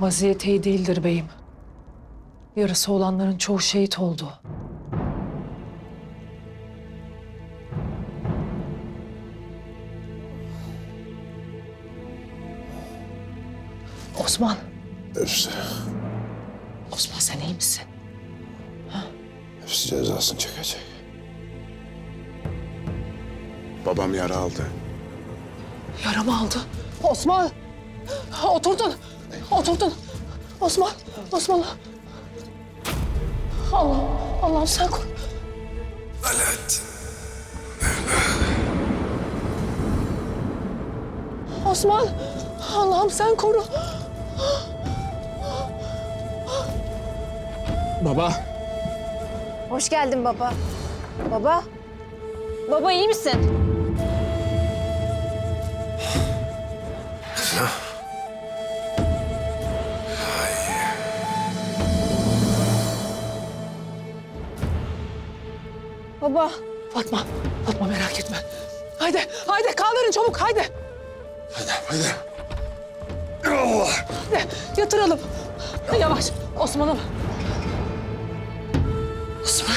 Vaziyeti iyi değildir beyim. Yarısı olanların çoğu şehit oldu. Osman, Hepsi, Osman sen iyi misin? hepsi cezasını çekecek. Babam yara aldı. Yaramı aldı. Osman! Oturdun. Oturdun. Osman, Osman. Allah, Allah'ım sen koru. Alaaddin. Osman, Allah'ım sen koru. Baba. Hoş geldin baba. Baba. Baba iyi misin? Baba. Fatma, Fatma merak etme. Haydi, haydi kaldırın çabuk, haydi. Hadi, hadi. Allah. Haydi, yatıralım. Yavaş, Osman'ım. Osman.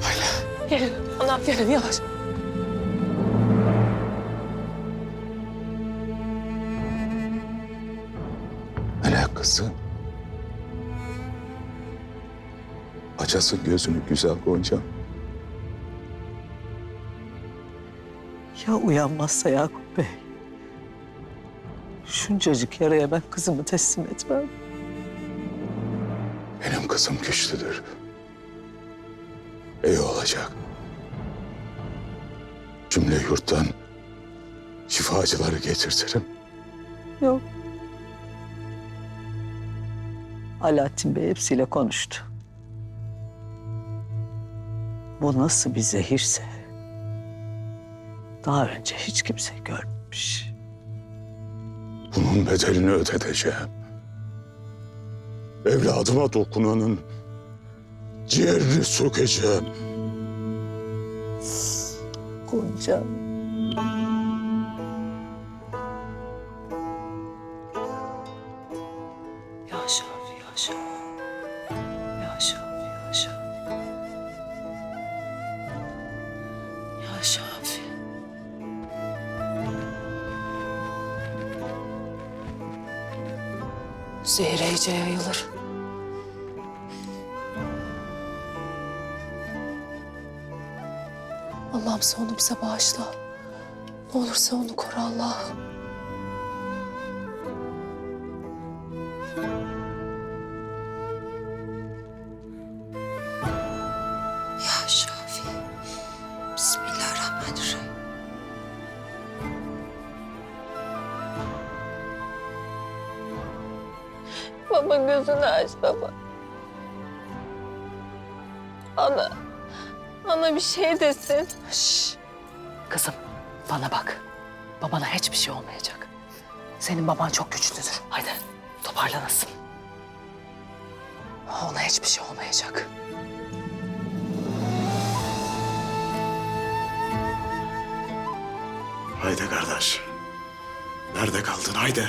Haydi. Gelin, anam gelin yavaş. Melek kızım. Açasın gözünü güzel Gonca. Ya uyanmazsa Yakup Bey? Şuncacık yaraya ben kızımı teslim etmem. Benim kızım güçlüdür. İyi olacak. Cümle yurttan şifacıları getirtirim. Yok. Alaaddin Bey hepsiyle konuştu. Bu nasıl bir zehirse daha önce hiç kimse görmemiş. Bunun bedelini ödeteceğim. Evladıma dokunanın ciğerini sökeceğim. Gonca. Zehir iyice yayılır. Allah'ım sen bize bağışla. Ne olursa onu koru Allah'ım. Baba gözünü aç baba. Ana. Ana bir şey desin. Şş. Kızım bana bak. Babana hiçbir şey olmayacak. Senin baban çok güçlüdür. Haydi toparlanasın. Ona hiçbir şey olmayacak. Haydi kardeş. Nerede kaldın haydi.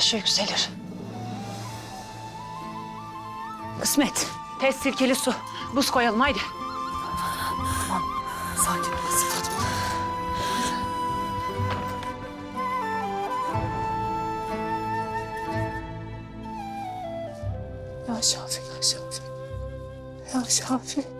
Ataşı yükselir. Kısmet. Tez sirkeli su. Buz koyalım haydi. Tamam. Sakin Fatma. Ya Şafi, ya Şafi. Ya Şafi.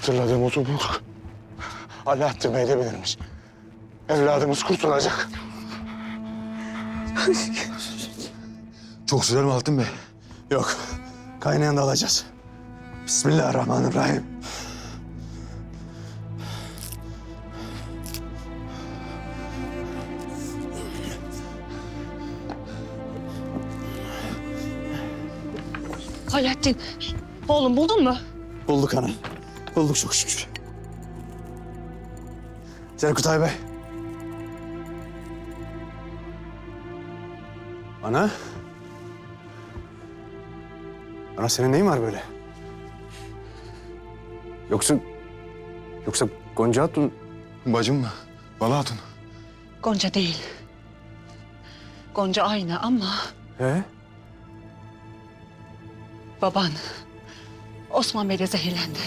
Hatırladığım o topuk. Alaaddin Bey de bilirmiş. Evladımız kurtulacak. Çok sürer mi Altın Bey? Yok. Kaynayan da alacağız. Bismillahirrahmanirrahim. Alaaddin, oğlum buldun mu? Bulduk ana. Bulduk çok şükür. Cerkutay Bey. Ana. Ana senin neyin var böyle? Yoksa... Yoksa Gonca Hatun bacım mı? Bala Hatun. Gonca değil. Gonca aynı ama He? baban Osman Bey'le zehirlendi.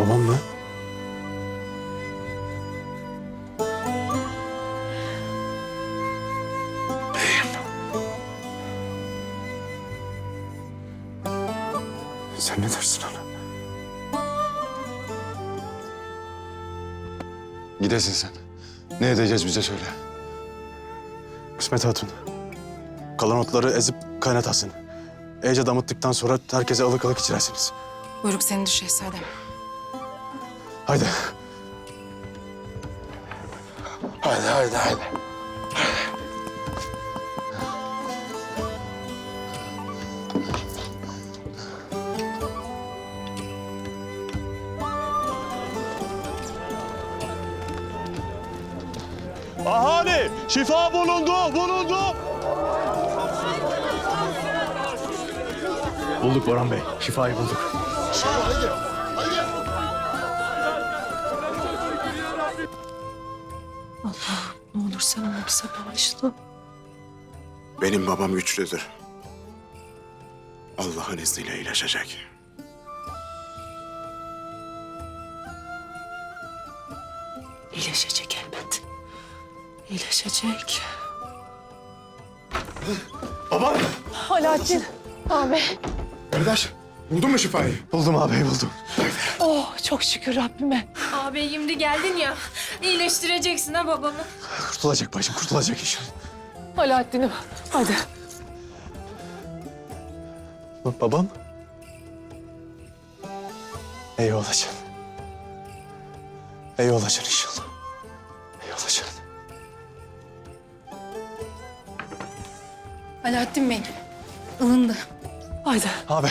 Babam mı? Sen ne dersin ana? Gidesin sen. Ne edeceğiz bize söyle. Kısmet Hatun. Kalan otları ezip kaynatasın. İyice damıttıktan sonra herkese ılık ılık içirersiniz. Buyruk senindir şehzadem. Haydi. Haydi, haydi, haydi. Ahali şifa bulundu, bulundu. Bulduk Boran Bey. Şifayı bulduk. Ne olur sen onu bize bağışla. Benim babam güçlüdür. Allah'ın izniyle iyileşecek. İyileşecek elbet. İyileşecek. Baba! Alaaddin. Abi. Kardeş, buldun mu şifayı? Buldum ağabey buldum. Oh çok şükür Rabbime. Abi şimdi geldin ya. İyileştireceksin ha babamı. Kurtulacak bacım, kurtulacak inşallah. Alaaddin'im hadi. Bak babam. İyi olacaksın. İyi olacaksın inşallah. İyi olacaksın. Alaaddin Bey. ılındı. Haydi. Abi.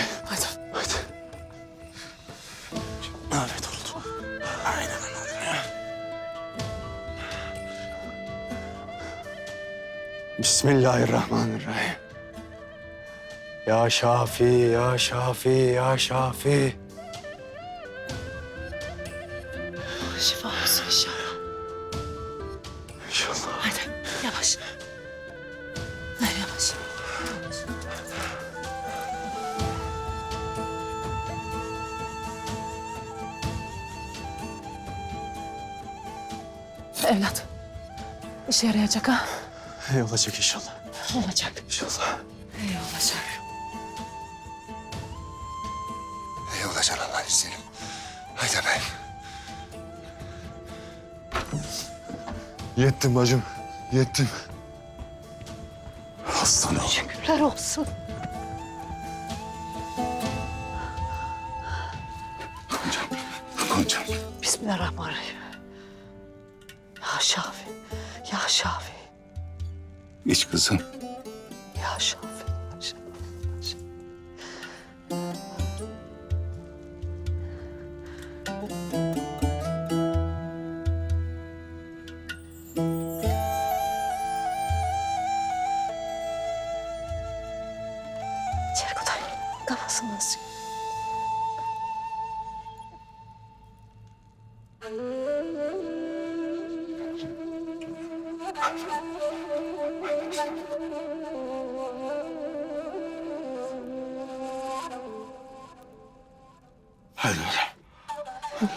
Bismillahirrahmanirrahim. Ya Şafi, ya Şafi, ya Şafi. Şifa olsun inşallah. İnşallah. Haydi yavaş. Haydi yavaş. Evlat. işe yarayacak ha. İyi olacak inşallah. Olacak. İnşallah. İyi olacak. İyi olacaksın Allah'ın izniyle. Haydi ben. Yettim bacım. Yettim. Aslanım. Şükürler olsun. Goncam. Bismillahirrahmanirrahim. Ya Şafi. Ya Şafi. İç kızım. Ya Şafi. ya Şafi. Cerkutay kafasını sık. Haydi oğlum.